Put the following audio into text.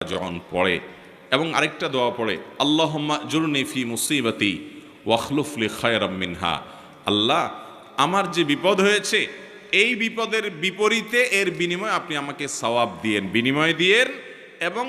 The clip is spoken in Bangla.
যখন পড়ে এবং আরেকটা দোয়া পড়ে, আল্লাহম্মা জুরনি ফি মুসিবতি ওয়াখলুফলি খায়রাম মিনহা। আল্লাহ, আমার যে বিপদ হয়েছে, এই বিপদের বিপরীতে এর বিনিময়ে আপনি আমাকে সওয়াব দিয়েন, বিনিময় দিয়েন এবং